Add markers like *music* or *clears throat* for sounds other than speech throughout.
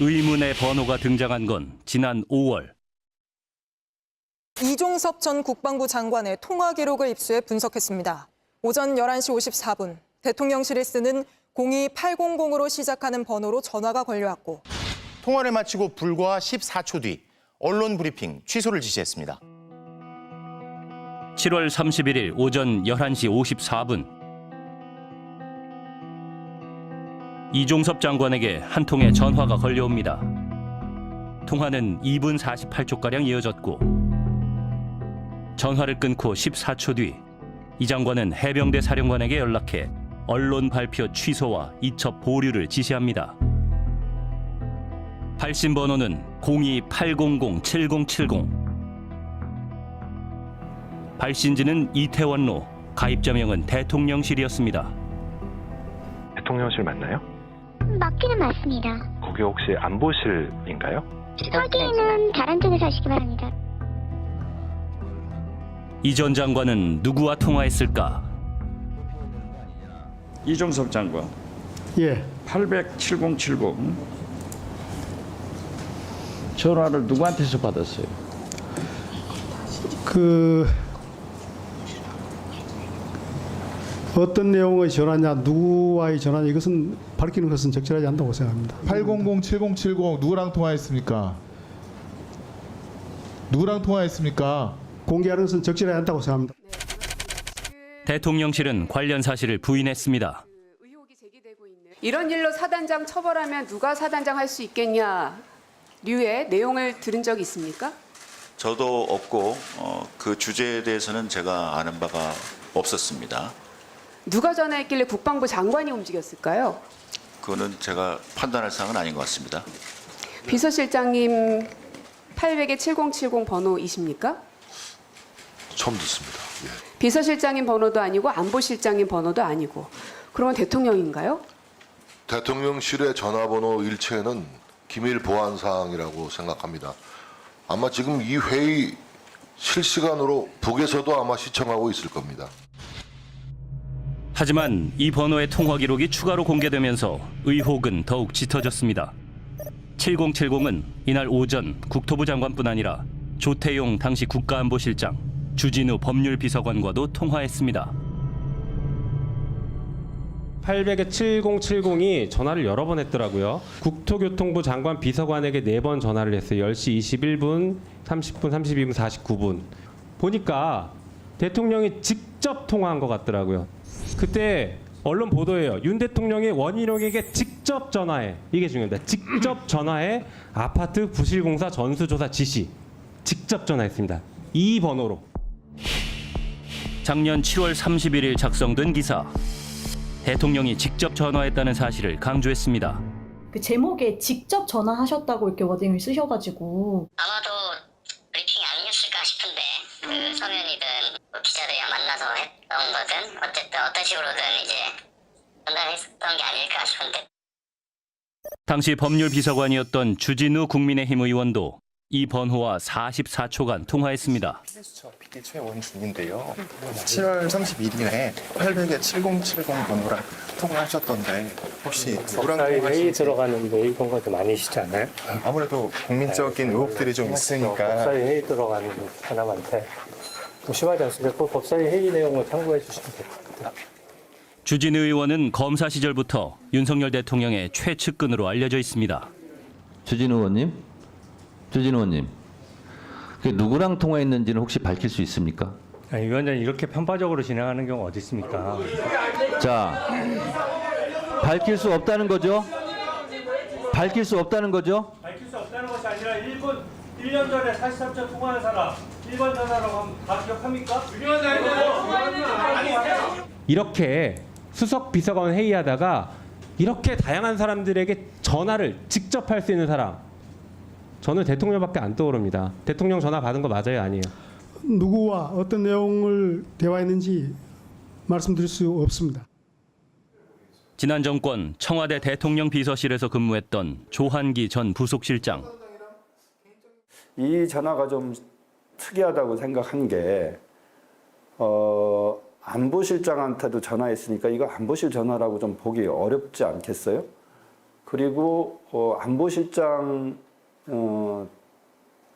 의문의 번호가 등장한 건 지난 5월. 이종섭 전 국방부 장관의 통화 기록을 입수해 분석했습니다. 오전 11시 54분 대통령실이 쓰는 02800으로 시작하는 번호로 전화가 걸려왔고 통화를 마치고 불과 14초 뒤 언론 브리핑 취소를 지시했습니다. 7월 31일 오전 11시 54분 이종섭 장관에게 한 통의 전화가 걸려옵니다. 통화는 2분 48초가량 이어졌고 전화를 끊고 14초 뒤 이 장관은 해병대 사령관에게 연락해 언론 발표 취소와 이첩 보류를 지시합니다. 발신 번호는 028007070 발신지는 이태원로, 가입자명은 대통령실이었습니다. 대통령실 맞나요? 맞기는 맞습니다. 거기 혹시 안보실인가요? 확인은 다른 쪽에서 하시기 바랍니다. 이 전 장관은 누구와 통화했을까? 이종섭 장관 예, 800-7070 전화를 누구한테서 받았어요? 그 어떤 내용의 전화냐, 누구와의 전화냐 이것은 밝히는 것은 적절하지 않다고 생각합니다. 800 7070 누구랑 통화했습니까? 누구랑 통화했습니까? 공개하는 것은 적절하지 않다고 생각합니다. 대통령실은 관련 사실을 부인했습니다. 의혹이 제기되고 있는 이런 일로 사단장 처벌하면 누가 사단장 할 수 있겠냐 류의 내용을 들은 적 있습니까? 저도 없고 어, 그 주제에 대해서는 제가 아는 바가 없었습니다. 누가 전화했길래 국방부 장관이 움직였을까요? 그거는 제가 판단할 사항은 아닌 것 같습니다. 비서실장님 800에 7070 번호이십니까? 처음 듣습니다. 예. 비서실장님 번호도 아니고 안보실장님 번호도 아니고 그러면 대통령인가요? 대통령실의 전화번호 일체는 기밀 보안 사항이라고 생각합니다. 아마 지금 이 회의 실시간으로 북에서도 아마 시청하고 있을 겁니다. 하지만 이 번호의 통화 기록이 추가로 공개되면서 의혹은 더욱 짙어졌습니다. 7070은 이날 오전 국토부 장관뿐 아니라 조태용 당시 국가안보실장, 주진우 법률비서관과도 통화했습니다. 800에 7070이 전화를 여러 번 했더라고요. 국토교통부 장관 비서관에게 네 번 전화를 했어요. 10시 21분, 30분, 32분, 49분. 보니까 대통령이 직접 통화한 것 같더라고요. 그때 언론 보도예요. 윤 대통령이 원희룡에게 직접 전화해. 이게 중요합니다. 직접 *clears throat* 전화해 아파트 부실공사 전수조사 지시. 직접 전화했습니다. 이 번호로. 작년 7월 31일 작성된 기사. 대통령이 직접 전화했다는 사실을 강조했습니다. 그 제목에 직접 전화하셨다고 이렇게 워딩을 쓰셔가지고 아마도 브리핑이 아니었을까 싶은데 그 서면이든 뭐 기자들이랑 만나서 했던 거든 어쨌든 어떤 식으로든 이제 전달했던 게 아닐까 싶은데 당시 법률비서관이었던 주진우 국민의힘 의원도 이 번호와 44초간 통화했습니다. PD 최원준인데요. 7월 31일에 800에 7070 번호랑 통화하셨던데 혹시 누구랑 들어가는 뭐 이런 것도 많이시지 않아요? 아무래도 국민적인 의혹들이 좀 있으니까 법사위 회의 들어가는 사람한테 뭐 심하지 않습니까? 그 법사위 회의 내용을 참고해 주시면 같아요. 주진우 의원은 검사 시절부터 윤석열 대통령의 최측근으로 알려져 있습니다. 주진우 의원님, 주진우 의원님, 그 누구랑 통화했는지는 혹시 밝힐 수 있습니까? 아니, 위원장님 이렇게 편파적으로 진행하는 경우 어디 있습니까? 자, 밝힐 수 없다는 거죠? 밝힐 수 없다는 거죠? 밝힐 수 없다는 것이 아니라 1분 1년 전에 43초 통화한 사람 1번 전화라고 하면 다 기억합니까? 이렇게 수석 비서관 회의하다가 이렇게 다양한 사람들에게 전화를 직접 할 수 있는 사람 저는 대통령밖에 안 떠오릅니다. 대통령 전화 받은 거 맞아요, 아니에요? 누구와 어떤 내용을 대화했는지 말씀드릴 수 없습니다. 지난 정권 청와대 대통령 비서실에서 근무했던 조한기 전 부속실장. 이 전화가 좀 특이하다고 생각한 게 어, 안보실장한테도 전화했으니까 이거 안보실 전화라고 좀 보기 어렵지 않겠어요? 그리고 어, 안보실장 어,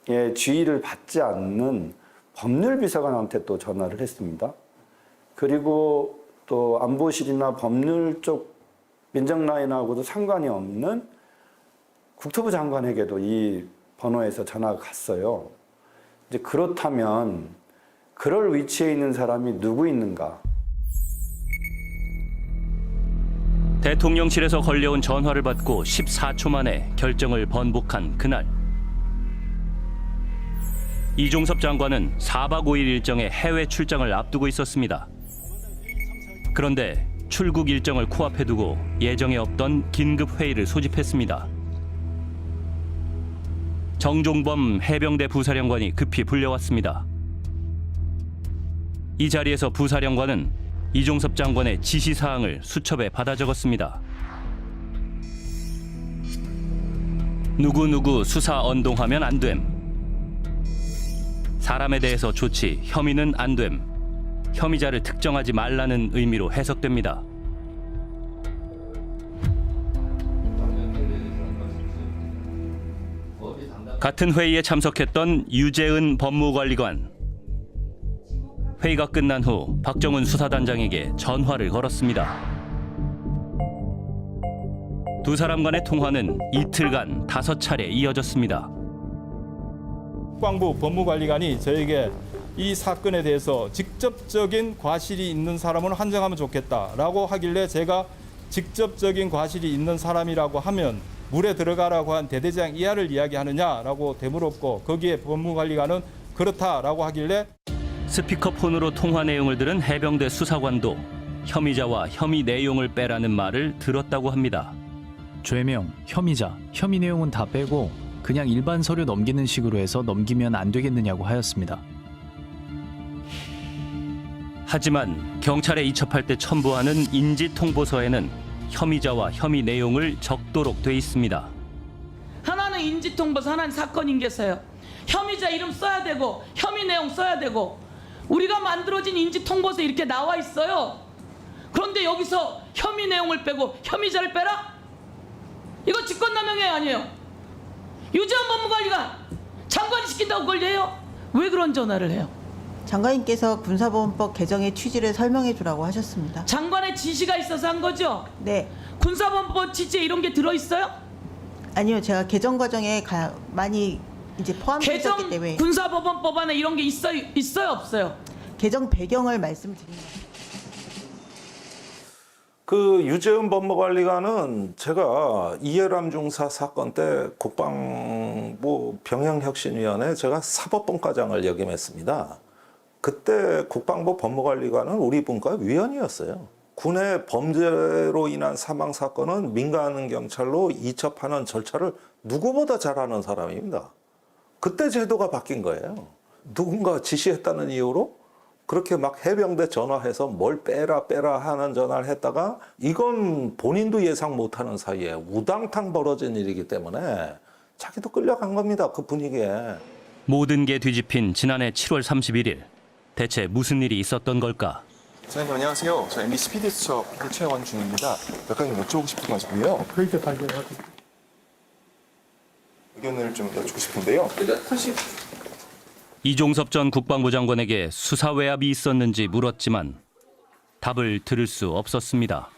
의 지휘를 받지 않는 법률비서관한테 또 전화를 했습니다. 그리고 또 안보실이나 법률 쪽 민정 라인하고도 상관이 없는 국토부 장관에게도 이 번호에서 전화가 갔어요. 이제 그렇다면 그럴 위치에 있는 사람이 누구 있는가? 대통령실에서 걸려온 전화를 받고 14초 만에 결정을 번복한 그날. 이종섭 장관은 4박 5일 일정의 해외 출장을 앞두고 있었습니다. 그런데 출국 일정을 코앞에 두고 예정에 없던 긴급 회의를 소집했습니다. 정종범 해병대 부사령관이 급히 불려왔습니다. 이 자리에서 부사령관은 이종섭 장관의 지시 사항을 수첩에 받아 적었습니다. 누구누구 수사 언동하면 안 됨. 사람에 대해서 조치, 혐의는 안 됨. 혐의자를 특정하지 말라는 의미로 해석됩니다. 같은 회의에 참석했던 유재은 법무관리관. 회의가 끝난 후 박정훈 수사단장에게 전화를 걸었습니다. 두 사람 간의 통화는 이틀간 다섯 차례 이어졌습니다. 국방부 법무관리관이 저에게 이 사건에 대해서 직접적인 과실이 있는 사람은 한정하면 좋겠다라고 하길래 제가 직접적인 과실이 있는 사람이라고 하면 물에 들어가라고 한 대대장 이하를 이야기하느냐라고 되물었고 거기에 법무관리관은 그렇다라고 하길래 스피커폰으로 통화 내용을 들은 해병대 수사관도 혐의자와 혐의 내용을 빼라는 말을 들었다고 합니다. 죄명, 혐의자, 혐의 내용은 다 빼고 그냥 일반 서류 넘기는 식으로 해서 넘기면 안 되겠느냐고 하였습니다. 하지만 경찰에 이첩할 때 첨부하는 인지 통보서에는 혐의자와 혐의 내용을 적도록 돼 있습니다. 하나는 인지통보서 하나는 사건 인계서요. 혐의자 이름 써야 되고 혐의 내용 써야 되고 우리가 만들어진 인지통보서 이렇게 나와 있어요. 그런데 여기서 혐의 내용을 빼고 혐의자를 빼라? 이거 직권남용이 아니에요. 유재한 법무관리관 장관이 시킨다고 그걸 해요? 왜 그런 전화를 해요? 장관님께서 군사보험법 개정의 취지를 설명해 주라고 하셨습니다. 장관의 지시가 있어서 한 거죠? 네. 군사법법 취지에 이런 게 들어 있어요? 아니요, 제가 개정 과정에 가, 많이 이제 포함되어 있었기 개정 때문에 군사법원 법 안에 이런 게 있어요? 있어요? 없어요? 개정 배경을 말씀드립니다. 그 유재은 법무관리관은 제가 이해람 중사 사건 때 국방부 병영혁신위원회 제가 사법본과장을 역임했습니다. 그때 국방부 법무관리관은 우리 분과 위원이었어요. 군의 범죄로 인한 사망 사건은 민간 경찰로 이첩하는 절차를 누구보다 잘하는 사람입니다. 그때 제도가 바뀐 거예요. 누군가 지시했다는 이유로 그렇게 막 해병대 전화해서 뭘 빼라 빼라 하는 전화를 했다가 이건 본인도 예상 못하는 사이에 우당탕 벌어진 일이기 때문에 자기도 끌려간 겁니다. 그 분위기에. 모든 게 뒤집힌 지난해 7월 31일. 대체 무슨 일이 있었던 걸까? 선생님 안녕하세요. 저 MBC PD 수첩 최원 중입니다. 몇 가지 여쭤보고 싶은 거 있고요. 그렇게 발견하고 의견을 좀 여쭙고 싶은데요. 이종섭 전 국방부 장관에게 수사 외압이 있었는지 물었지만 답을 들을 수 없었습니다.